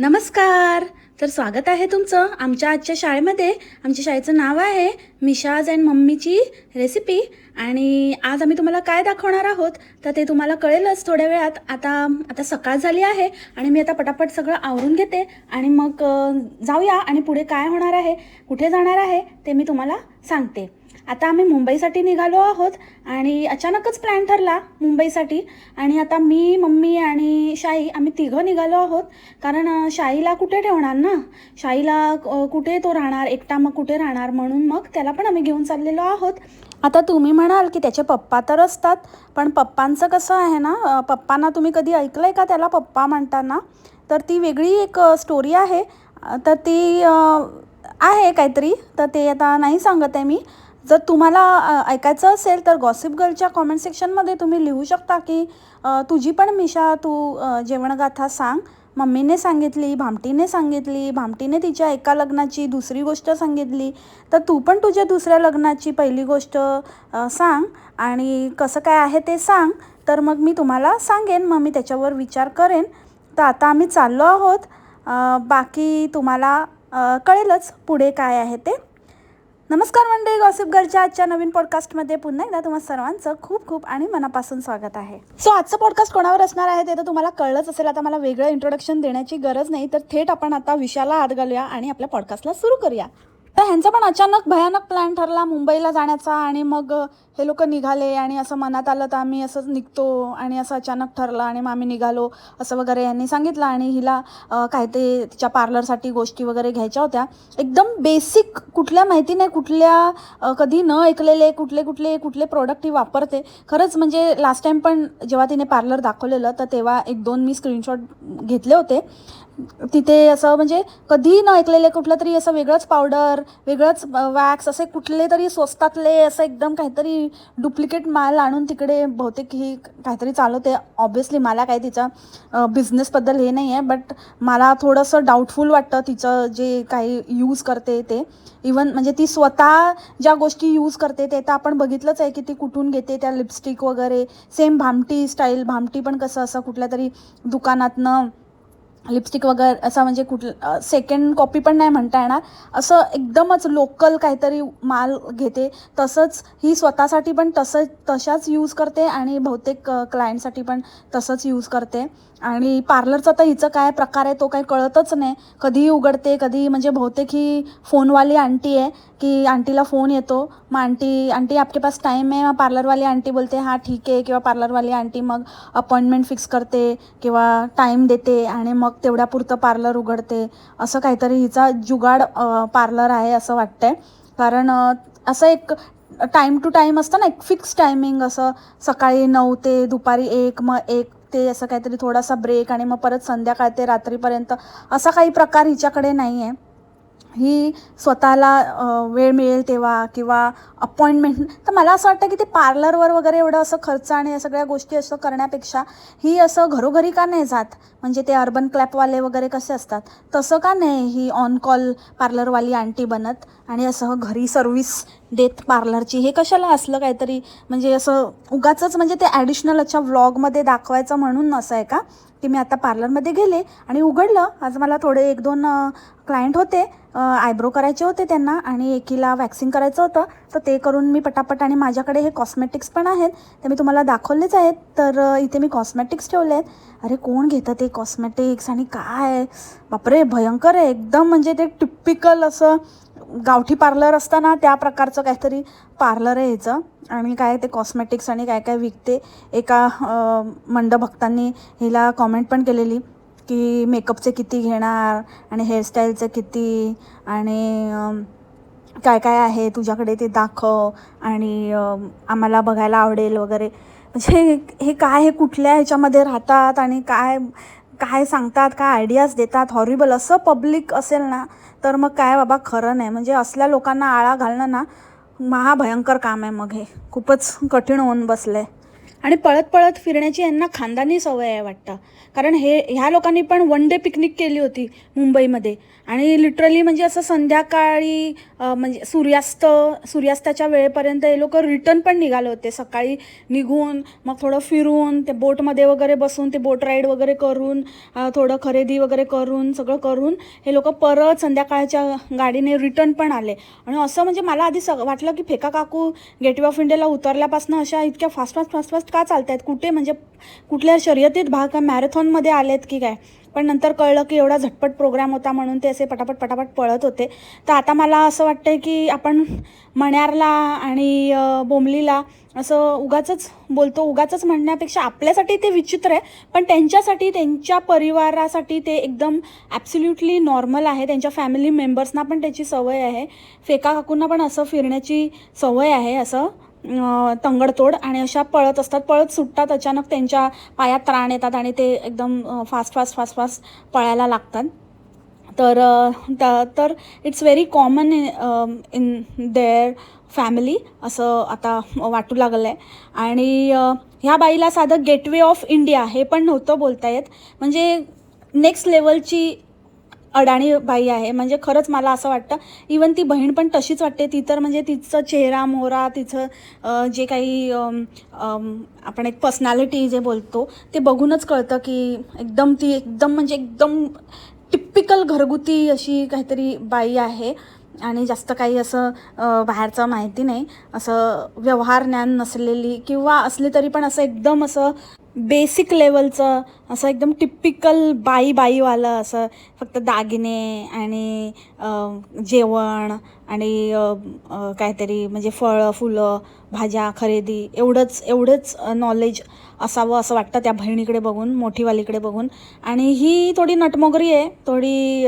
नमस्कार. तर स्वागत आहे तुमचं आमच्या आजच्या शाळेमध्ये. आमच्या शाळेचं नाव आहे मिशाज अँड मम्मीची रेसिपी. आणि आज आम्ही तुम्हाला काय दाखवणार आहोत तर ते तुम्हाला कळेलच थोड्या वेळात. आता आता सकाळ झाली आहे आणि मी आता पटापट सगळं आवरून घेते. आणि मग जाऊया आणि पुढे काय होणार आहे कुठे जाणार आहे ते मी तुम्हाला सांगते. आता आम्ही मुंबईसाठी निघालो आहोत आणि अचानकच प्लॅन ठरला मुंबईसाठी. आणि आता मी मम्मी आणि शाई आम्ही तिघं निघालो आहोत. कारण शाईला कुठे ठेवणार ना? शाईला कुठे तो राहणार? एकटा मग कुठे राहणार? म्हणून मग त्याला पण आम्ही घेऊन चाललेलो आहोत. आता तुम्ही म्हणाल की त्याचे पप्पा तर असतात पण पप्पांचं कसं आहे ना पप्पांना तुम्ही कधी ऐकलं आहे का त्याला पप्पा म्हणताना? तर ती वेगळी एक स्टोरी आहे. तर ती आहे काहीतरी. तर ते आता नाही सांगत आहे मी. जर तुम्हाला ऐकायचं असेल तर गॉसिप गर्लच्या कॉमेंट सेक्शनमध्ये तुम्ही लिहू शकता की तुझी पण मिशा तू जेवणगाथा सांग. मम्मीने सांगितली भामटीने सांगितली भामटीने तिच्या एका लग्नाची दुसरी गोष्ट सांगितली. तर तू पण तुझ्या दुसऱ्या लग्नाची पहिली गोष्ट सांग आणि कसं काय आहे ते सांग. तर मग मी तुम्हाला सांगेन मग मी त्याच्यावर विचार करेन. तर आता आम्ही चाललो आहोत. बाकी तुम्हाला कळेलच पुढे काय आहे ते. नमस्कार मंडळी गॉसिप गर्लच्या आजच्या नवीन पॉडकास्टमध्ये पुन्हा एकदा तुम्हा सर्वांचं खूप खूप आणि मनापासून स्वागत आहे. सो आजचं पॉडकास्ट कोणावर असणार आहे ते तर तुम्हाला कळलंच असेल. आता मला वेगळं इंट्रोडक्शन देण्याची गरज नाही तर थेट आपण आता विषयाला हात घालूया आणि आपल्या पॉडकास्टला सुरू करूया. तर ह्यांचा पण अचानक भयानक प्लॅन ठरला मुंबईला जाण्याचा आणि मग हे लोक निघाले आणि असं मनात आलं तर आम्ही असंच निघतो आणि असं अचानक ठरलं आणि मग आम्ही निघालो असं वगैरे यांनी सांगितलं आणि हिला काय ते तिच्या पार्लरसाठी गोष्टी वगैरे घ्यायच्या होत्या. एकदम बेसिक कुठल्या माहिती नाही कुठल्या कधी न ऐकलेले कुठले कुठले कुठले प्रोडक्ट ही वापरते. खरंच म्हणजे लास्ट टाईम पण जेव्हा तिने पार्लर दाखवलेलं तर तेव्हा एक दोन मी स्क्रीनशॉट घेतले होते. तिथे असं म्हणजे कधीही न ऐकलेले कुठलं तरी असं वेगळंच पावडर वेगळंच वॅक्स असे कुठले तरी स्वस्तातले असं एकदम काहीतरी डुप्लिकेट माल आणून तिकडे बहुतेक ही काहीतरी चालवते. ऑब्व्हियसली मला काही तिचा बिझनेसबद्दल हे नाही आहे बट मला थोडंसं डाऊटफुल वाटतं तिचं जे काही यूज करते ते. इवन म्हणजे ती स्वतः ज्या गोष्टी यूज करते ते तर आपण बघितलंच आहे की ती कुठून घेते त्या लिपस्टिक वगैरे. सेम भामटी स्टाईल भामटी पण कसं असं कुठल्या तरी दुकानातनं लिपस्टिक वगैरे असा म्हणजे कुठलं सेकंड कॉपी पण नाही म्हणता येणार. असं एकदमच लोकल काहीतरी माल घेते. तसंच ही स्वतःसाठी पण तसं तशाच यूज करते आणि बहुतेक क्लायंटसाठी पण तसंच यूज करते. आणि पार्लरचा तर हिचं काय प्रकार आहे तो काही कळतच नाही. कधीही उघडते कधी म्हणजे बहुतेक ही फोनवाली आंटी आहे की आंटीला फोन येतो. मग आंटी आंटी आपके पास टाईम आहे मग पार्लरवाली आंटी बोलते हां ठीक आहे. किंवा पार्लरवाली आंटी मग अपॉइंटमेंट फिक्स करते किंवा टाईम देते आणि मग तेवढ्यापुरतं पार्लर उघडते. असं काहीतरी हिचा जुगाड पार्लर आहे असं वाटतंय. कारण असं एक टाईम टू टाईम असतं ना एक फिक्स टायमिंग असं. सकाळी नऊ ते दुपारी एक मग एक ते असं काहीतरी थोडासा ब्रेक आणि मग परत संध्याकाळ ते रात्रीपर्यंत असा काही प्रकार हिच्याकडे नाही आहे ही स्वतःला वेळ मिळेल तेव्हा किंवा अपॉइंटमेंट. तर मला असं वाटतं की ते पार्लरवर वगैरे एवढं असं खर्च आणि या सगळ्या गोष्टी असं करण्यापेक्षा ही असं घरोघरी का नाही जात? म्हणजे ते अर्बन क्लॅपवाले वगैरे कसे असतात? तसं का नाही ही ऑन कॉल पार्लरवाली आंटी बनत आणि असं घरी सर्व्हिस देत पार्लरची? हे कशाला असलं काहीतरी? म्हणजे असं उगाचच म्हणजे ते ॲडिशनल अच्छा व्लॉगमध्ये दाखवायचं म्हणून असं आहे का? की मी आता पार्लरमध्ये गेले आणि उघडलं. आज मला थोडे एक दोन क्लायंट होते. आयब्रो करायचे होते त्यांना आणि एकीला वॅक्सिंग करायचं होतं. तर ते करून मी पटापट आणि माझ्याकडे हे कॉस्मेटिक्स पण आहेत. ते मी तुम्हाला दाखवलेच आहेत. तर इथे मी कॉस्मेटिक्स ठेवले आहेत. अरे कोण घेतं ते कॉस्मेटिक्स आणि काय? बापरे भयंकर आहे. एकदम म्हणजे ते टिपिकल असं गावठी पार्लर असतं ना त्या प्रकारचं काहीतरी पार्लर आहे ह्याचं. आणि काय ते कॉस्मेटिक्स आणि काय काय विकते एका मंडभक्तांनी हिला कॉमेंट पण केलेली की मेकअपचे किती घेणार आणि हेअरस्टाईलचे किती आणि काय काय आहे तुझ्याकडे ते दाखव आणि आम्हाला बघायला आवडेल वगैरे. म्हणजे हे काय हे कुठल्या ह्याच्यामध्ये राहतात आणि काय काय सांगतात काय आयडियाज देतात हॉरिबल असं पब्लिक असेल ना तर मग काय बाबा खरं नाही. म्हणजे असल्या लोकांना आळा घालणं ना महाभयंकर काम आहे मग हे. खूपच कठीण होऊन बसलं आहे आणि पळत पळत फिरण्याची यांना खानदानी सवय आहे वाटतं. कारण हे ह्या लोकांनी पण वन डे पिकनिक केली होती मुंबईमध्ये. आणि लिटरली म्हणजे असं संध्याकाळी म्हणजे सूर्यास्त सूर्यास्ताच्या वेळेपर्यंत हे लोक रिटर्न पण निघाले होते. सकाळी निघून मग थोडं फिरून ते बोटमध्ये वगैरे बसून ते बोट राईड वगैरे करून थोडं खरेदी वगैरे करून सगळं करून हे लोक परत संध्याकाळच्या गाडीने रिटर्न पण आले. आणि असं म्हणजे मला आधी सग वाटलं की फेका काकू गेटवे ऑफ इंडियाला उतरल्यापासून अशा इतक्या फास्ट फास्ट फास्ट फास्ट का चालत आहेत कुठे म्हणजे कुठल्या शर्यतीत भाग का मॅरेथॉनमध्ये आलेत की काय? पण नंतर कळलं की एवढा झटपट प्रोग्राम होता म्हणून ते असे पटापट पटापट पळत होते. तर आता मला असं वाटतं की आपण मण्यारला आणि बोंबलीला असं उगाच बोलतो उगाच म्हणण्यापेक्षा आपल्यासाठी ते विचित्र आहे पण त्यांच्यासाठी त्यांच्या परिवारासाठी ते एकदम ॲब्सल्युटली नॉर्मल आहे. त्यांच्या फॅमिली मेंबर्सना पण त्याची सवय आहे. फेका काकूंना पण असं फिरण्याची सवय आहे असं तंगडतोड आणि अशा पळत असतात पळत सुटतात अचानक त्यांच्या पायात त्राण येतात आणि ते एकदम फास्ट फास्ट फास्ट फास्ट पळायला लागतात. तर तर it's very common in their family असं आता वाटू लागलं आहे आणि ह्या बाईला साधं गेटवे ऑफ इंडिया हे पण नव्हतं बोलता येत. म्हणजे नेक्स्ट लेवलची अडाणी बाई आहे. म्हणजे खरंच मला असं वाटतं इवन ती बहीण पण तशीच वाटते. ती तर म्हणजे तिचं चेहरा मोहरा तिचं जे काही आपण एक पर्सनॅलिटी जे बोलतो ते बघूनच कळतं की एकदम ती एकदम म्हणजे एकदम टिपिकल घरगुती अशी काहीतरी बाई आहे. आणि जास्त काही असं बाहेरचं माहिती नाही. असं व्यवहार ज्ञान नसलेली किंवा असली तरी पण असं एकदम असं बेसिक लेवलचं असं एकदम टिपिकल बाई बाईवालं असं फक्त दागिने आणि जेवण आणि काहीतरी म्हणजे फळं फुलं भाज्या खरेदी एवढंच एवढंच नॉलेज असावं असं वाटतं त्या बहिणीकडे बघून मोठीवालीकडे बघून. आणि ही थोडी नटमोगरी आहे थोडी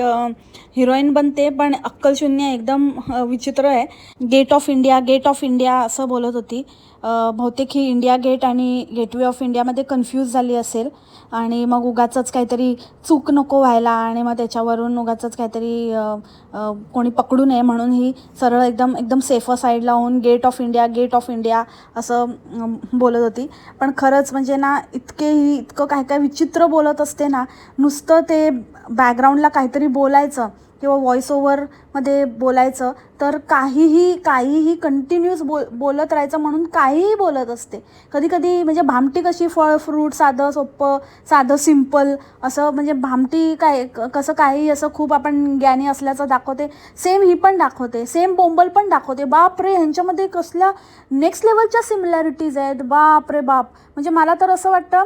हिरोईन बनते पण अक्कलशून्य आहे, एकदम विचित्र आहे. Gate of India gate of India असं बोलत होती. बहुतेक ही इंडिया गेट आणि गेटवे ऑफ इंडियामध्ये कन्फ्यूज झाली असेल. आणि मग उगाचंच काहीतरी चूक नको व्हायला आणि मग त्याच्यावरून उगाचंच काहीतरी कोणी पकडू नये म्हणून ही सरळ एकदम एकदम सेफर साईडला होऊन gate of India gate of India असं बोलत होती. पण खरंच म्हणजे ना इतके ही इतकं काय काय विचित्र बोलत असते ना नुसतं ते बॅकग्राऊंडला काहीतरी बोलायचं. किंवा व्हॉइस ओव्हरमध्ये बोलायचं तर काहीही काहीही कंटिन्यूस बो बोलत राहायचं म्हणून काहीही बोलत असते. कधी कधी म्हणजे भामटी कशी फळ फ्रूट साधं सोपं साधं सिंपल असं म्हणजे भामटी काय कसं काही असं खूप आपण ज्ञानी असल्याचं दाखवते. सेम ही पण दाखवते. सेम बोंबल पण दाखवते. बाप रे ह्यांच्यामध्ये कसल्या नेक्स्ट लेवलच्या सिमिलॅरिटीज आहेत. बाप रे बाप! म्हणजे मला तर असं वाटतं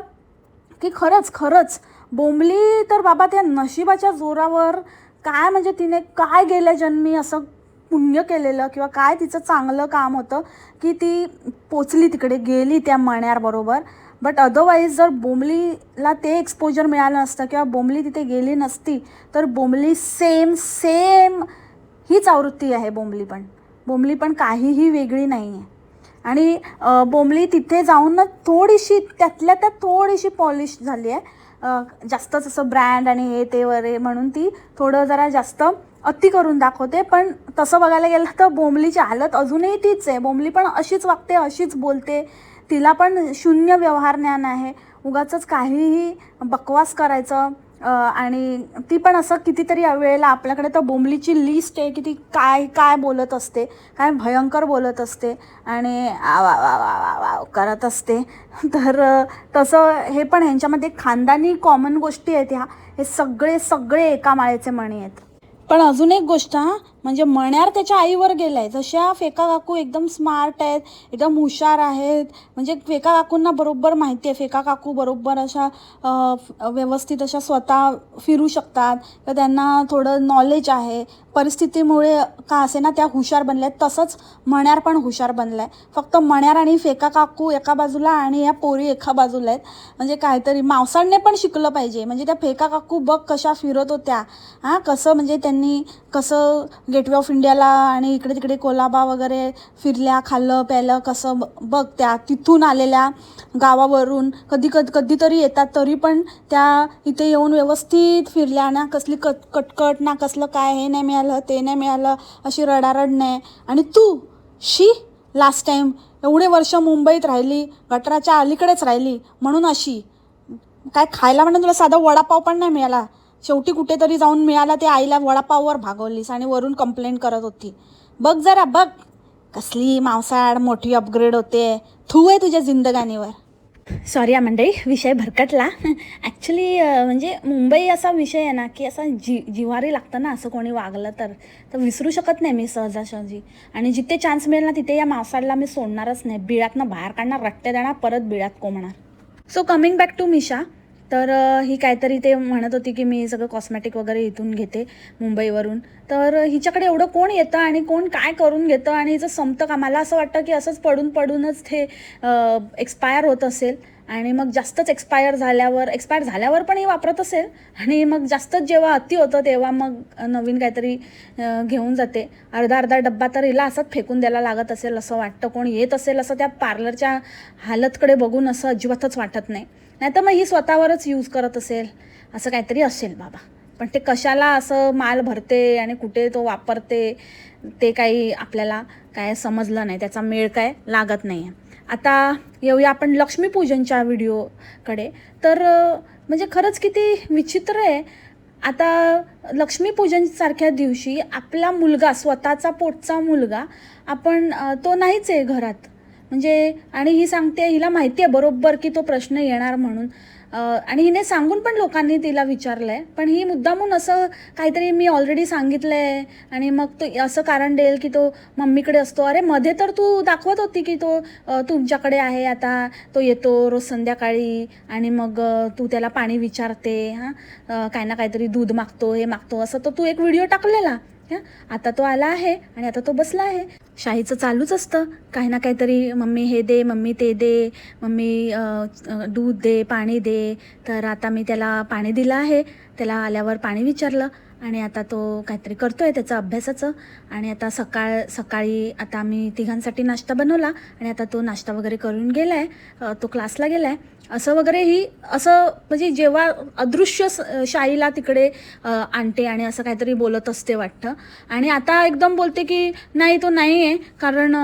की खरंच खरंच बोंबली तर बाबा त्या नशिबाच्या जोरावर काय म्हणजे तिने काय गेल्या जन्मी असं पुण्य केलेलं किंवा काय तिचं चांगलं काम होतं की ती पोचली तिकडे गेली त्या मण्यारबरोबर बट अदरवाईज जर बोंबलीला ते एक्सपोजर मिळालं नसतं किंवा बोंबली तिथे गेली नसती तर बोंबली सेम सेम हीच आवृत्ती आहे बोंबली पण. बोंबली पण काहीही वेगळी नाही आहे आणि बोंबली तिथे जाऊन ना थोडीशी त्यातल्या त्यात थोडीशी पॉलिश झाली आहे. जास्तच असं ब्रँड आणि हे ते वरे म्हणून ती थोडं जरा जास्त अति करून दाखवते. पण तसं बघायला गेलं तर बोंबलीची हालत अजूनही तीच आहे. बोंबली पण अशीच वागते अशीच बोलते. तिला पण शून्य व्यवहार ज्ञान आहे. उगाच काहीही बकवास करायचं. आणि ती पण असं कितीतरी वेळेला आपल्याकडे तर बोंबलीची लिस्ट आहे की ती काय काय बोलत असते काय भयंकर बोलत असते आणि करत असते. तर तसं हे पण ह्यांच्यामध्ये खानदानी कॉमन गोष्टी आहेत ह्या. हे सगळे सगळे एका माळेचे मणी आहेत. पण अजून एक गोष्ट हा म्हणजे मण्यार त्याच्या आईवर गेलाय. जशा फेका काकू एकदम स्मार्ट आहेत एकदम हुशार आहेत म्हणजे फेका काकूंना बरोबर माहिती आहे फेका काकू बरोबर अशा व्यवस्थित अशा स्वतः फिरू शकतात. तर त्यांना थोडं नॉलेज आहे. परिस्थितीमुळे का असे ना त्या हुशार बनल्या आहेत. तसंच मण्यार पण हुशार बनला आहे फक्त मण्यार आणि फेका काकू एका बाजूला आणि या पोरी एका बाजूला आहेत. म्हणजे काहीतरी मावसांनी पण शिकलं पाहिजे. म्हणजे त्या फेका काकू बघ कशा फिरत होत्या. हां कसं म्हणजे त्यांनी कसं गेटवे ऑफ इंडियाला आणि इकडे तिकडे कोलाबा वगैरे फिरल्या खाल्लं प्यायलं कसं ब- बघ त्या तिथून आलेल्या गावावरून कधी कधी कधीतरी येतात तरी पण त्या इथे येऊन व्यवस्थित फिरल्या. ना कसली कट कटकट ना कसलं काय हे नाही मिळालं ते नाही मिळालं अशी रडारड नाही. आणि तू शी लास्ट टाईम एवढे वर्ष मुंबईत राहिली गटराच्या अलीकडेच राहिली म्हणून अशी. काय खायला म्हणून तुला साधा वडापाव पण नाही मिळाला. शेवटी कुठेतरी जाऊन मिळाला ते आईला वडापाववर भागवलीस आणि वरून कंप्लेंट करत होती. बघ जरा बघ. कसली मांसाळ मोठी अपग्रेड होते. थू आहे तुझ्या जिंदगानीवर सॉरी या मंडळी विषय भरकटला. ॲक्च्युली म्हणजे मुंबई असा विषय आहे ना की असा जी जिवारी लागतं ना असं कोणी वागलं तर तर विसरू शकत नाही मी सहजासहजी. आणि जिथे चान्स मिळेल ना तिथे या मावसाळला मी सोडणारच नाही. बिळातनं बाहेर काढणार रट्टे देणार परत बिळात कोंबणार. So coming back to Misha तर ही काहीतरी ते म्हणत होती की मी सगळं कॉस्मॅटिक वगैरे इथून घेते मुंबईवरून. तर हिच्याकडे एवढं कोण येतं आणि कोण काय करून घेतं आणि हिचं संपतं का? मला असं वाटतं की असंच पडून पडूनच ते एक्सपायर होत असेल. आणि मग जास्तच एक्सपायर झाल्यावर एक्सपायर झाल्यावर पण हे वापरत असेल. आणि मग जास्तच जेव्हा अति होतं तेव्हा मग नवीन काहीतरी घेऊन जाते. अर्धा अर्धा डब्बा तर हिला असंच फेकून द्यायला लागत असेल असं वाटतं. कोण येत असेल असं त्या पार्लरच्या हालतकडे बघून असं अजिबातच वाटत नाही. नाही तर मग ही स्वतःवरच यूज करत असेल. असं काहीतरी असेल बाबा. पण ते कशाला असं माल भरते आणि कुठे तो वापरते ते काही आपल्याला काय समजलं नाही. त्याचा मेळ काय लागत नाही आहे आता येऊया आपण लक्ष्मीपूजनच्या व्हिडिओकडे तर म्हणजे खरंच किती विचित्र आहे. आता लक्ष्मीपूजनसारख्या दिवशी आपला मुलगा स्वतःचा पोटचा मुलगा आपण तो नाहीच आहे घरात. म्हणजे आणि ही सांगते हिला माहिती आहे बरोबर की तो प्रश्न येणार म्हणून. आणि हिने सांगून पण लोकांनी तिला विचारलं आहे पण ही मुद्दामून असं काहीतरी मी ऑलरेडी सांगितलं आहे आणि मग तो असं कारण देईल की तो मम्मीकडे असतो. अरे मध्ये तर तू दाखवत होती की तो तुमच्याकडे आहे आता तो येतो रोज संध्याकाळी. आणि मग तू त्याला पाणी विचारते हां काय ना काहीतरी दूध मागतो हे मागतो असं. तर तू एक व्हिडिओ टाकलेला. हां? आता तो आला आहे आणि आता तो बसला आहे. शाहीचं चालूच असतं. काही ना काहीतरी मम्मी हे दे मम्मी ते दे मम्मी दूध दे पाणी दे. तर आता मी त्याला पाणी दिलं आहे. त्याला आल्यावर पाणी विचारलं आणि आता तो काहीतरी करतोय त्याचं अभ्यासाचं. आणि आता सकाळ सकाळी आता आम्ही तिघांसाठी नाश्ता बनवला आणि आता तो नाश्ता वगैरे करून गेला आहे तो क्लासला गेला आहे असं वगैरे ही असं म्हणजे जेव्हा अदृश्य स- शाईला तिकडे आणते आणि असं काहीतरी बोलत असते वाटतं. आणि आता एकदम बोलते की नाही तो नाही आहे कारण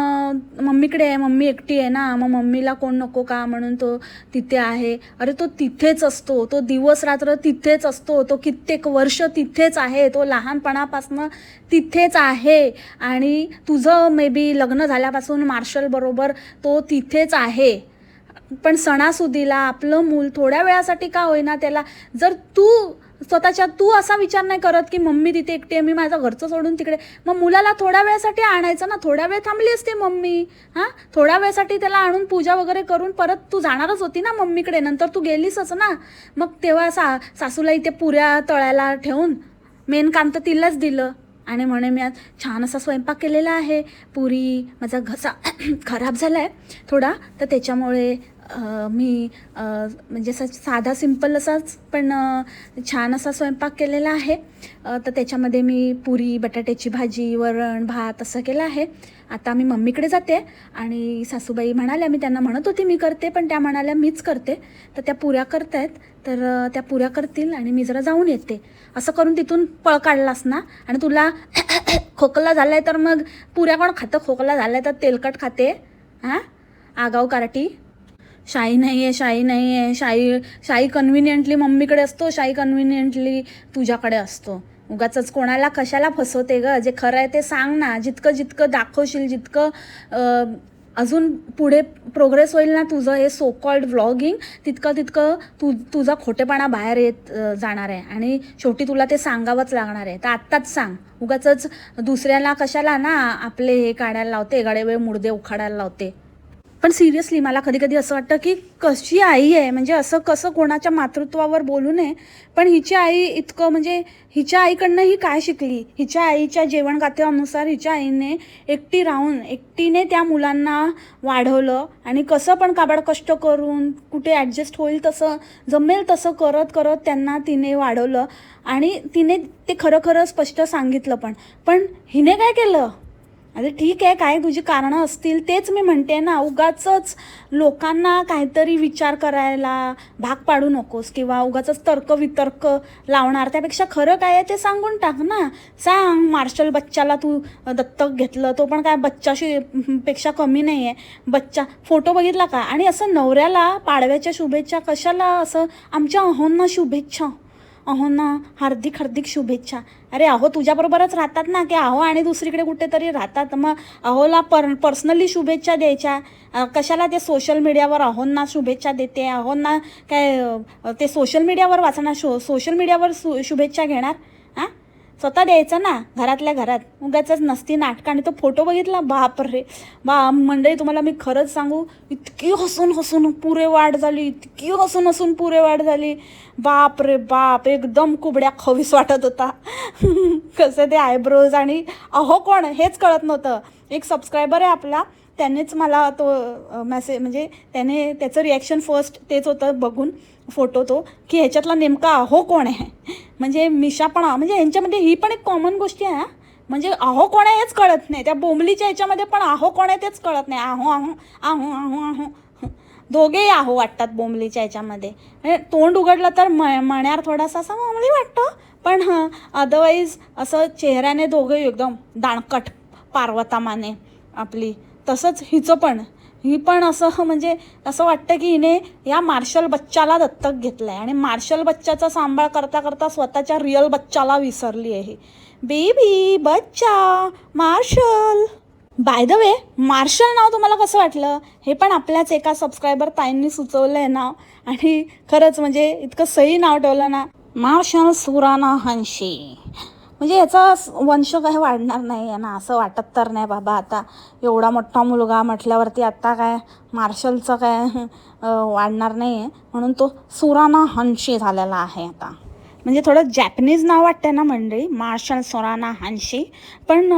मम्मीकडे आहे मम्मी एकटी आहे ना मग मम्मीला कोण नको का म्हणून तो तिथे आहे. अरे तो तिथेच असतो तो दिवस रात्र तिथेच असतो तो कित्येक वर्ष तिथेच आहे तो लहानपणापासून तिथेच आहे. आणि तुझं मे बी लग्न झाल्यापासून मार्शलबरोबर तो तिथेच आहे. पण सणासुदीला आपलं मूल थोड्या वेळासाठी का होईना त्याला जर तू स्वतःच्या तू असा विचार नाही करत की मम्मी तिथे एकटी आहे मी माझं घरचं सोडून तिकडे मग मुलाला थोड्या वेळासाठी आणायचं ना? थोड्या वेळ थांबली असते मम्मी हां? थोड्या वेळासाठी त्याला आणून पूजा वगैरे करून परत तू जाणारच होती ना मम्मीकडे नंतर तू गेलीसच ना? मग तेव्हा सा सासूला इथे पुऱ्या तळ्याला ठेवून मेन काम तर तिलाच दिलं. आणि म्हणे मी आज छान असा स्वयंपाक केलेला आहे पुरी माझा घसा खराब झाला आहे थोडा तर त्याच्यामुळे मी म्हणजे असा साधा सिंपल असाच पण छान असा स्वयंपाक केलेला आहे. तर त्याच्यामध्ये मी पुरी बटाट्याची भाजी वरण भात असं केलं आहे. आता मी मम्मीकडे जाते आणि सासूबाई म्हणाल्या मी त्यांना म्हणत होती मी करते पण त्या म्हणाल्या मीच करते. तर त्या पुऱ्या करतायत. तर त्या पुऱ्या करतील आणि मी जरा जाऊन येते. असं करून तिथून पळ काढलास ना? आणि तुला खोकला झाला आहे तर मग पुऱ्या कोण खातं? खोकला झाला आहे तर तेलकट खाते. हां? आगाऊ कारटी. शाई नाही आहे शाई नाही आहे शाई शाई कन्व्हिनियंटली मम्मीकडे असतो शाई कन्व्हिनियंटली तुझ्याकडे असतो. उगाच कोणाला कशाला फसवते ग? जे खरं आहे ते सांग ना. जितकं जितकं दाखवशील जितकं अजून पुढे प्रोग्रेस होईल ना तुझं हे सो कॉल्ड व्लॉगिंग तितकं तितकं तू तुझा खोटेपणा बाहेर येत जाणार आहे. आणि शेवटी तुला ते सांगावंच लागणार आहे. तर आत्ताच सांग. उगाच दुसऱ्याला कशाला ना आपले हे काढायला लावते गडेवेळ मुडदे उखाडायला लावते. पण सिरियसली मला कधी कधी असं वाटतं की कशी आई आहे? म्हणजे असं कसं कोणाच्या मातृत्वावर बोलू नये? पण हिची आई इतकं म्हणजे हिच्या आईकडनं ही काय शिकली? हिच्या आईच्या जेवणगाथ्यानुसार हिच्या आईने एकटी राहून एकटीने त्या मुलांना वाढवलं आणि कसं पण काबाड कष्ट करून कुठे ॲडजस्ट होईल तसं जमेल तसं करत करत त्यांना तिने वाढवलं. आणि तिने ते खरं खरं स्पष्ट सांगितलं पण. पण हिने काय केलं? अरे ठीक आहे काय तुझी कारणं असतील तेच मी म्हणते ना. उगाचच लोकांना काहीतरी विचार करायला भाग पाडू नकोस किंवा उगाच तर्क वितर्क लावणार. त्यापेक्षा खरं काय आहे ते सांगून टाक ना. सांग मार्शल बच्चाला तू दत्तक घेतलं तो पण काय बच्चाशी पेक्षा कमी नाही आहे बच्चा फोटो बघितला का? आणि असं नवऱ्याला पाडव्याच्या शुभेच्छा कशाला असं आमच्या अहोंना शुभेच्छा? अहो ना हार्दिक हार्दिक शुभेच्छा. अरे अहो तुझ्याबरोबरच राहतात ना की अहो आणि दुसरीकडे कुठेतरी राहतात. मग अहोला पर पर्सनली शुभेच्छा द्यायच्या. कशाला ते सोशल मीडियावर अहोंना शुभेच्छा देते? अहोंना काय ते सोशल मीडियावर वाचणार शो सोशल मीडियावर सु शुभेच्छा घेणार? स्वतः द्यायचं ना घरातल्या घरात. उगाच नसती नाटकं आणि तो फोटो बघितला बाप रे बा मंडळी तुम्हाला मी खरंच सांगू इतकी हसून हसून पुरे वाढ झाली इतकी हसून हसून पुरे वाढ झाली. बाप रे बाप एकदम कुबड्या खवीस वाटत होता. कसं ते आयब्रोज आणि अहो कोण हेच कळत नव्हतं. एक सबस्क्रायबर आहे आपला त्यानेच मला तो मेसेज म्हणजे त्याने त्याचं रिॲक्शन फर्स्ट तेच होतं बघून. फोटो तो की ह्याच्यातला नेमका अहो कोण आहे? म्हणजे मिशा पण म्हणजे ह्यांच्यामध्ये ही पण एक कॉमन गोष्टी आहे म्हणजे अहो कोण आहे हेच कळत नाही. त्या बोंबलीच्या ह्याच्यामध्ये पण अहो कोण आहे तेच कळत नाही. अहो आहो आहो आहो आहो. दोघेही आहो वाटतात बोंबलीच्या ह्याच्यामध्ये. म्हणजे तोंड उघडलं तर म मण्यार थोडासा असा मामली वाटतो. पण हां अदरवाईज असं चेहऱ्याने दोघंही एकदम दाणकट पार्वतामाने आपली. तसंच हिचं पण. ही पण असं म्हणजे असं वाटतं की हिने या मार्शल बच्चाला दत्तक घेतलं आहे आणि मार्शल बच्चाचा सांभाळ करता करता स्वतःच्या रिअल बच्चाला विसरली आहे बेबी बच्चा Marshall. By the way Marshall नाव तुम्हाला कसं वाटलं? हे पण आपल्याच एका सबस्क्रायबर ताईंनी सुचवलं आहे नाव आणि खरंच म्हणजे इतकं सही नाव ठेवलं ना. मार्शल सुराना हंशी. म्हणजे याचा वंश काही वाढणार नाही आहे ना असं वाटत तर नाही बाबा आता. एवढा मोठा मुलगा म्हटल्यावरती आत्ता काय मार्शलचं काय वाढणार नाही आहे म्हणून तो सुराना हंशी झालेला आहे आता. म्हणजे थोडं जॅपनीज नाव वाटतं ना मंडळी? मार्शल सोराना हानशी पण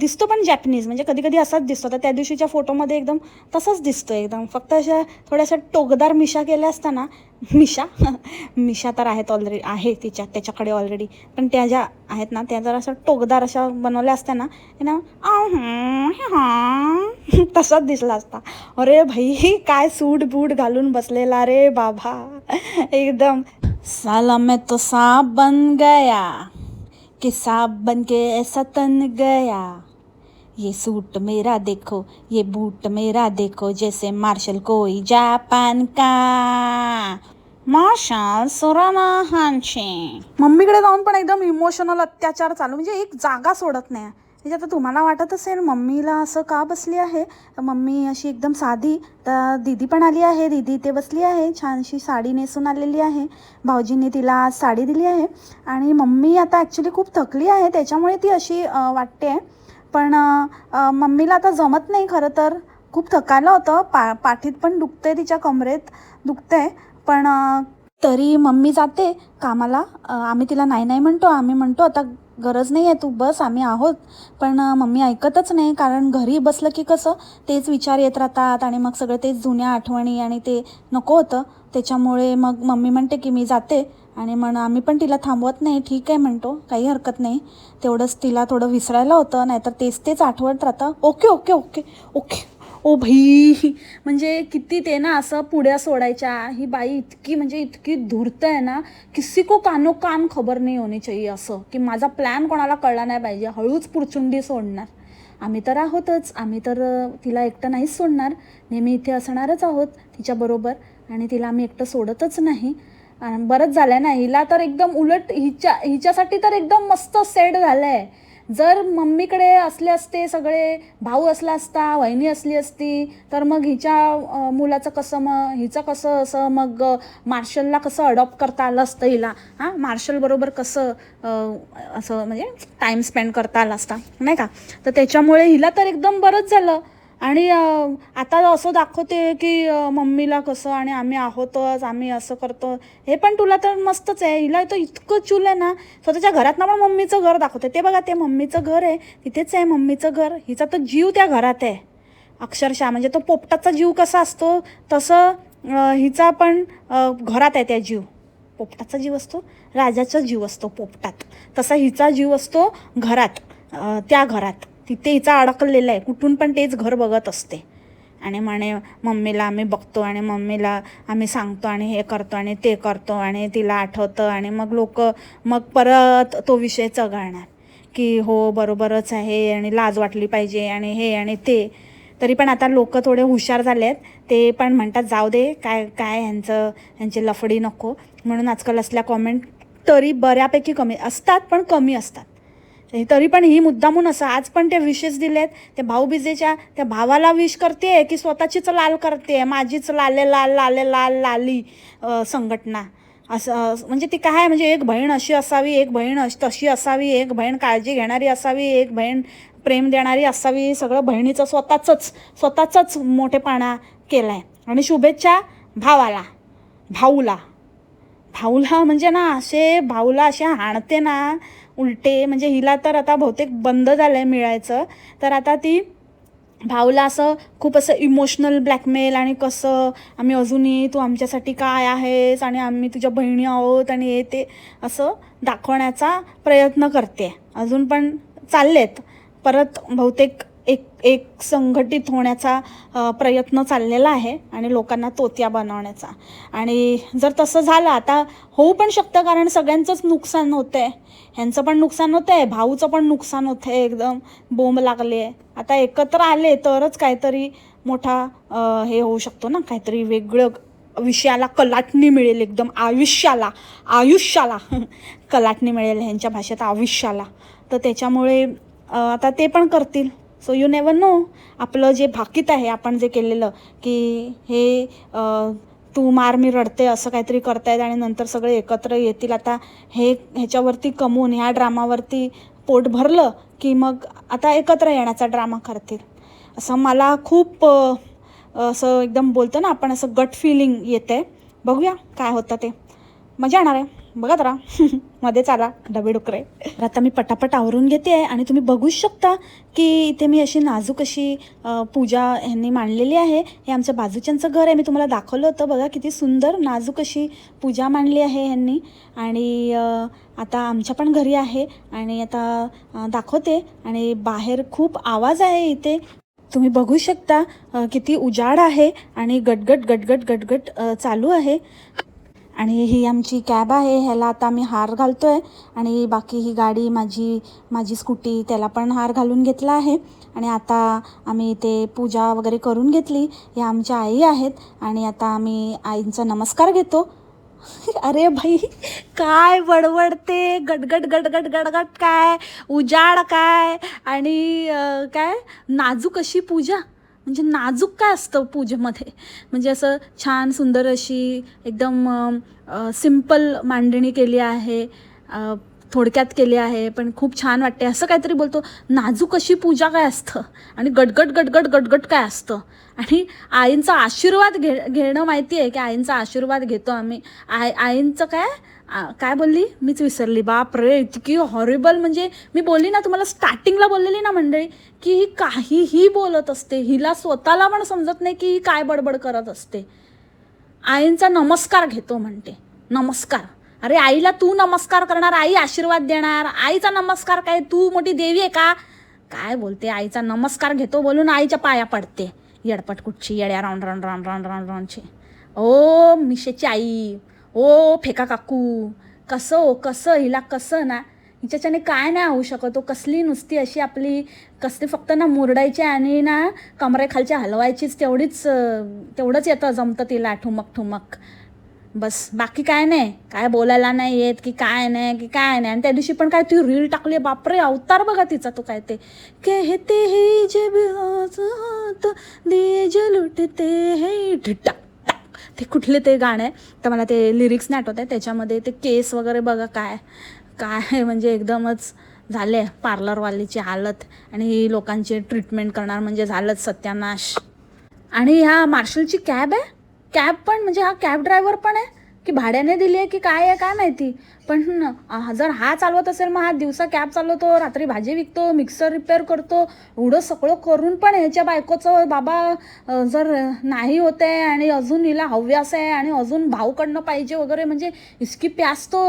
दिसतो पण जॅपनीज म्हणजे कधी कधी असाच दिसतो. तर त्या दिवशीच्या फोटोमध्ये एकदम तसंच दिसतो एकदम. फक्त अशा थोड्याशा टोकदार मिशा केल्या असताना मिशा मिशा तर आहेत ऑलरेडी आहे तिच्या त्याच्याकडे ऑलरेडी पण त्या ज्या आहेत ना त्या जर असं टोकदार अशा बनवल्या असत्या ना हे ना आह, तसाच दिसला असता. अरे भाई काय सूट बूट घालून बसलेला रे बाबा. एकदम. साला मैं तो सांप बन गया, कि सांप बन के ऐसा तन गया। ये सूट मेरा देखो, ये बूट मेरा देखो, जैसे मार्शल कोई जापान का। मार्शल सुराना हानशे मम्मीकडे जाऊन पण एकदम इमोशनल अत्याचार चालू, म्हणजे एक जागा सोडत नाही. म्हणजे आता तुम्हाला वाटत असेल मम्मीला असं का बसली आहे? तर मम्मी अशी एकदम साधी तर दीदी पण आली आहे दीदी इथे बसली आहे छानशी साडी नेसून आलेली आहे. भाऊजींनी तिला आज साडी दिली आहे. आणि मम्मी आता ॲक्च्युली खूप थकली आहे त्याच्यामुळे ती अशी वाटते आहे पण मम्मीला आता जमत नाही खरं तर. खूप थकायला होतं पा पाठीत पण दुखते तिच्या कमरेत दुखते पण तरी मम्मी जाते कामाला. आम्ही तिला नाही नाही म्हणतो आम्ही म्हणतो आता गरज नाही आहे तू बस आम्ही आहोत. पण मम्मी ऐकतच नाही कारण घरी बसलं की कसं तेच विचार येत राहतात आणि मग सगळं तेच जुन्या आठवणी आणि ते नको होतं. त्याच्यामुळे मग मम्मी म्हणते की मी जाते आणि म्हण आम्ही पण तिला थांबवत नाही ठीक आहे म्हणतो काही हरकत नाही. तेवढंच तिला थोडं विसरायला होतं नाहीतर तेच तेच आठवत राहतं. Okay okay okay okay. ओ भाई म्हणजे किती ते ना असं पुढ्या सोडायच्या. ही बाई इतकी म्हणजे इतकी धूर्त आहे ना किसी को कानो कान खबर नाही होणी चाहिए असं. की माझा प्लॅन कोणाला कळला नाही पाहिजे. हळूच पुरचुंडी सोडणार. आम्ही तर आहोतच. आम्ही तर तिला एकटं नाहीच सोडणार. नेहमी इथे असणारच आहोत तिच्याबरोबर आणि तिला आम्ही एकटं सोडतच नाही. बरंच झालं आहे ना हिला तर एकदम उलट हिच्या हिच्यासाठी तर एकदम मस्त सेट झालं आहे जर मम्मीकडे असले असते सगळे भाऊ असला असता वहिनी असली असती तर मग हिच्या मुलाचं कसं मग हिचं कसं असं मग मार्शलला कसं अडॉप्ट करता आलं असतं हिला? हां? मार्शलबरोबर कसं असं म्हणजे टाईम स्पेंड करता आला असता? नाही का? तर त्याच्यामुळे हिला तर एकदम बरंच झालं. आणि आता असं दाखवते की मम्मीला कसं आणि आम्ही आहोतच आम्ही असं करतो. हे पण तुला तर मस्तच आहे. हिला तर इतकं चूल आहे ना. स्वतःच्या घरात ना पण मम्मीचं घर दाखवते. ते बघा ते मम्मीचं घर आहे. तिथेच आहे मम्मीचं घर. हिचा तर जीव त्या घरात आहे. अक्षरशः म्हणजे तो पोपटाचा जीव कसा असतो तसं हिचा पण घरात आहे त्या जीव. पोपटाचा जीव असतो राजाचा जीव असतो पोपटात. तसा हिचा जीव असतो घरात त्या घरात. तिथे हिचा अडकलेला आहे. कुठून पण तेच घर बघत असते. आणि म्हणे मम्मीला आम्ही बघतो आणि मम्मीला आम्ही सांगतो आणि हे करतो आणि ते करतो आणि तिला आठवतं आणि मग लोक मग परत तो विषय चघळणार. की हो बरोबरच आहे आणि लाज वाटली पाहिजे आणि हे आणि ते. तरी पण आता लोक थोडे हुशार झाले आहेत. ते पण म्हणतात जाऊ दे काय काय ह्यांचं ह्यांची लफडी नको. म्हणून आजकाल असल्या कॉमेंट तरी बऱ्यापैकी कमी असतात पण कमी असतात. तरी पण ही मुद्दामून असं आज पण ते विशेष दिलेत. त्या भाऊबीजेच्या त्या भावाला विश करते की स्वतःचीच लाल करते माझीच लाले लाल लाले लाल लाली संघटना. असं म्हणजे ती काय म्हणजे एक बहीण अशी असावी एक बहीण अश तशी असावी एक बहीण काळजी घेणारी असावी एक बहीण प्रेम देणारी असावी. सगळं बहिणीचं स्वतःचंच स्वतःचंच मोठेपणा केला आहे आणि शुभेच्छा भावाला भाऊला. भाऊला म्हणजे ना असे भाऊला असे हाणते ना उलटे म्हणजे हिला तर आता बहुतेक बंद झालं आहे मिळायचं. तर आता ती भाऊला असं खूप असं इमोशनल ब्लॅकमेल आणि कसं आम्ही अजूनही तू आमच्यासाठी काय आहेस आणि आम्ही तुझ्या बहिणी आहोत आणि हे ते असं दाखवण्याचा प्रयत्न करते. अजून पण चाललेत. परत बहुतेक एक एक संघटित होण्याचा प्रयत्न चाललेला आहे आणि लोकांना तोत्या बनवण्याचा. आणि जर तसं झालं आता होऊ पण शकतं कारण सगळ्यांचंच नुकसान होतं आहे ह्यांचं पण नुकसान होतं आहे भाऊचं पण नुकसान होतं आहे एकदम. बोंब लागले. आहे आता एकत्र आले तरच काहीतरी मोठा हे होऊ शकतो ना काहीतरी वेगळं विषयाला कलाटणी मिळेल एकदम आयुष्याला आयुष्याला. कलाटणी मिळेल ह्यांच्या भाषेत आयुष्याला. तर त्याच्यामुळे आता ते पण करतील. सो यू नेवर नो आपलं जे भाकीत आहे आपण जे केलेलं की हे तू मार मी रडते असं काहीतरी करतायत आणि नंतर सगळे एकत्र येतील. आता हे ह्याच्यावरती कमवून ह्या ड्रामावरती पोट भरलं की मग आता एकत्र येण्याचा ड्रामा करतील. असं मला खूप असं एकदम बोलतो ना आपण असं गट फिलिंग येते. बघूया काय होतं ते. मजा येणार आहे. बघत राहा मध्येच आला डबे डुकरे. तर आता मी पटापट आवरून घेते आहे आणि तुम्ही बघूच शकता की इथे मी अशी नाजूक अशी पूजा ह्यांनी मांडलेली आहे. हे आमच्या बाजूच्यांचं घर आहे. मी तुम्हाला दाखवलं होतं. बघा किती सुंदर नाजूक अशी पूजा मांडली आहे ह्यांनी. आणि आता आमच्या पण घरी आहे. आणि आता दाखवते. आणि बाहेर खूप आवाज आहे इथे. तुम्ही बघू शकता किती उजाड आहे. आणि गटगट गटगट गटगट चालू आहे. आणि ही आमची कॅब आहे ह्याला आता आम्ही हार घालतो आहे आणि बाकी ही गाडी माझी माझी स्कूटी त्याला पण हार घालून घेतला आहे. आणि आता आम्ही ते पूजा वगैरे करून घेतली. ह्या आमच्या आई आहेत आणि आता आम्ही आईंचा नमस्कार घेतो. अरे भाई काय बडबडते गडगड गडगड गडगड काय? उजाड काय? आणि काय? नाजूक अशी पूजा. म्हणजे नाजूक काय असतं पूजेमध्ये? म्हणजे असं छान सुंदर अशी एकदम सिंपल मांडणी केली आहे थोडक्यात केली आहे पण खूप छान वाटते. असं काहीतरी बोलतो नाजूक अशी पूजा काय असतं? आणि गटगट गटगट गटगट काय असतं? आणि आईंचा आशीर्वाद घे घेणं माहिती आहे की आईंचा आशीर्वाद घेतो आम्ही. आई आईंचं काय? काय बोलली? मीच विसरली. बाप रे इतकी हॉरिबल म्हणजे मी बोलली ना तुम्हाला स्टार्टिंगला बोललेली ना मंडळी की ही काहीही बोलत असते हिला स्वतःला पण समजत नाही की ही काय बडबड करत असते. आईंचा नमस्कार घेतो म्हणते. नमस्कार. अरे आईला तू नमस्कार करणार आई आशीर्वाद देणार आईचा नमस्कार काय तू मोठी देवी आहे का? काय बोलते आईचा नमस्कार घेतो बोलून आईच्या पाया पडते. येडपट कुठची येड्या round round round round round राऊंडची ओ मिशेची आई. ओ फेका काकू कसं ओ कसं हिला कसं ना? हिच्याच्याने काय नाही होऊ शकत हो कसली नुसती अशी आपली कसली फक्त ना मुरडायची आणि ना कमरेखालच्या हलवायचीच तेवढीच तेवढंच येतं जमतं तिला ठुमक ठुमक. बस बाकी काय नाही. काय बोलायला नाही येत की काय नाही की काय नाही. आणि त्या दिवशी पण काय ती रील टाकली बापरे अवतार बघा तिचा तो काय ते. कहते हे जे लुटते हे ढिटाक ते कुठले ते गाणं आहे तर मला ते लिरिक्स नाही आठवत आहे. त्याच्यामध्ये ते केस वगैरे बघा काय काय म्हणजे एकदमच झाले पार्लरवालीची हालत आणि लोकांची ट्रीटमेंट करणार म्हणजे झालंच सत्यानाश. आणि ह्या मार्शलची कॅब आहे? कॅब पण म्हणजे हा कॅब ड्रायव्हर पण आहे? की भाड्याने दिली आहे की काय आहे काय माहिती. पण जर हा चालवत असेल मग हा दिवसा कॅब चालवतो रात्री भाजी विकतो मिक्सर रिपेअर करतो एवढं सगळं करून पण ह्याच्या बायकोचं बाबा जर नाही होत आहे आणि अजून हिला हव्यास आहे आणि अजून भाऊकडनं पाहिजे वगैरे म्हणजे इसकी प्यास तो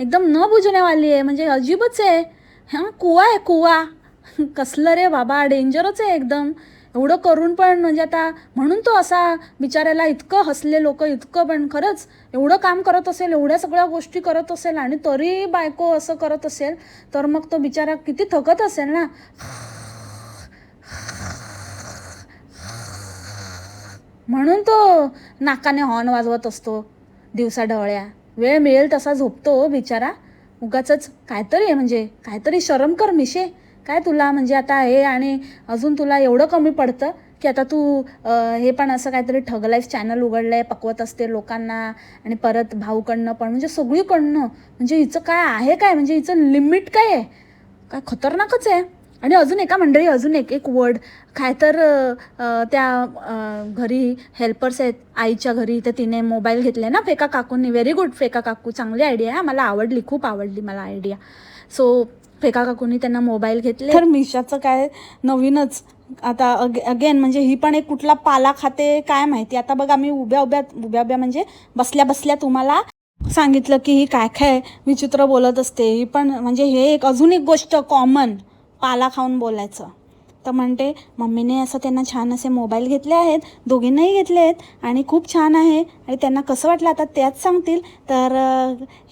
एकदम न बुजण्यावाली आहे म्हणजे अजीबच आहे. हां कुवा आहे कुवा. कसलं रे बाबा डेंजरच आहे एकदम. एवढं करून पण म्हणजे आता म्हणून तो असा बिचाऱ्याला इतकं हसले लोक इतकं पण खरंच एवढं काम करत असेल एवढ्या सगळ्या गोष्टी करत असेल आणि तरी बायको असं करत असेल तर मग तो बिचारा किती थकत असेल ना? म्हणून तो नाकाने हॉर्न वाजवत असतो दिवसा ढवळ्या. वेळ मिळेल तसा झोपतो बिचारा. उगाच काहीतरी आहे म्हणजे काहीतरी शरम कर मिशे. काय तुला? म्हणजे आता हे आणि अजून तुला एवढं कमी पडतं की आता तू हे पण असं काहीतरी ठग लाईफ चॅनल उघडलं आहे पकवत असते लोकांना आणि परत भाऊकडनं पण म्हणजे सगळीकडनं. म्हणजे हिचं काय आहे काय? म्हणजे हिचं लिमिट काय आहे? काय खतरनाकच आहे. आणि अजून एका मंडळी अजून एक एक वर्ड काय तर त्या घरी हेल्पर्स आहेत आईच्या घरी. तर तिने मोबाईल घेतले ना फेका काकूंनी. व्हेरी गुड फेका काकू. चांगली आयडिया आहे. मला आवडली खूप आवडली मला आयडिया सो फेका काकूंनी त्यांना मोबाईल घेतले. तर मिशाचं काय नवीनच. आता अगे अगेन म्हणजे ही पण एक कुठला पाला खाते काय माहिती. आता बघा मी उभ्या उभ्या उभ्या उभ्या म्हणजे बसल्या बसल्या तुम्हाला सांगितलं की ही काय काय विचित्र बोलत असते. ही पण म्हणजे हे एक अजून एक गोष्ट कॉमन पाला खाऊन बोलायचं. तर म्हणते मम्मीने असं त्यांना छान असे मोबाईल घेतले आहेत दोघींनाही घेतले आहेत आणि खूप छान आहे. आणि त्यांना कसं वाटलं आता त्याच सांगतील. तर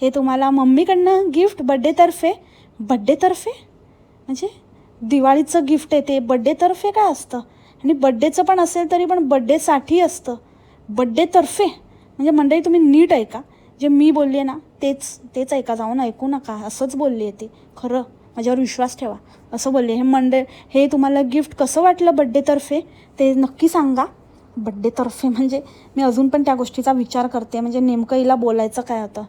हे तुम्हाला मम्मीकडनं गिफ्ट बड्डेतर्फे बड्डेतर्फे म्हणजे दिवाळीचं गिफ्ट आहे ते. बड्डेतर्फे काय असतं? आणि बड्डेचं पण असेल तरी पण बड्डेसाठी असतं. बड्डेतर्फे म्हणजे मंडळी तुम्ही नीट ऐका. जे मी बोलली आहे ना तेच तेच ऐका. जाऊन ऐकू नका. असंच बोलली आहे ती. खरं. माझ्यावर विश्वास ठेवा. असं बोलले हे मंडे हे तुम्हाला गिफ्ट कसं वाटलं बड्डेतर्फे ते नक्की सांगा. बड्डेतर्फे म्हणजे मी अजून पण त्या गोष्टीचा विचार करते. म्हणजे नेमकं हिला बोलायचं काय होतं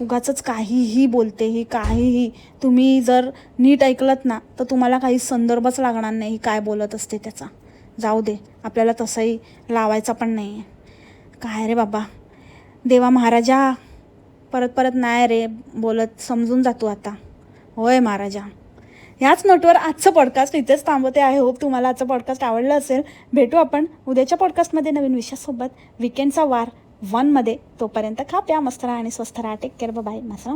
उगाच काहीही बोलते ही काहीही. तुम्ही जर नीट ऐकलत ना तर तुम्हाला काही संदर्भच लागणार नाही ही काय बोलत असते त्याचा. जाऊ दे आपल्याला तसंही लावायचा पण नाही आहे काय रे बाबा? देवा महाराजा परत परत नाही रे बोलत समजून जातो आता. होय महाराजा. ह्याच नोटवर आजचं पॉडकास्ट इथेच थांबवते आय होप तुम्हाला आजचं पॉडकास्ट आवडलं असेल. भेटू आपण उद्याच्या पॉडकास्टमध्ये नवीन विषयासोबत. विकेंडचा वार. वनमध्ये तोपर्यंत खा प्या मस्त राहा आणि स्वस्थ राहा. टेक केअर बाय मसा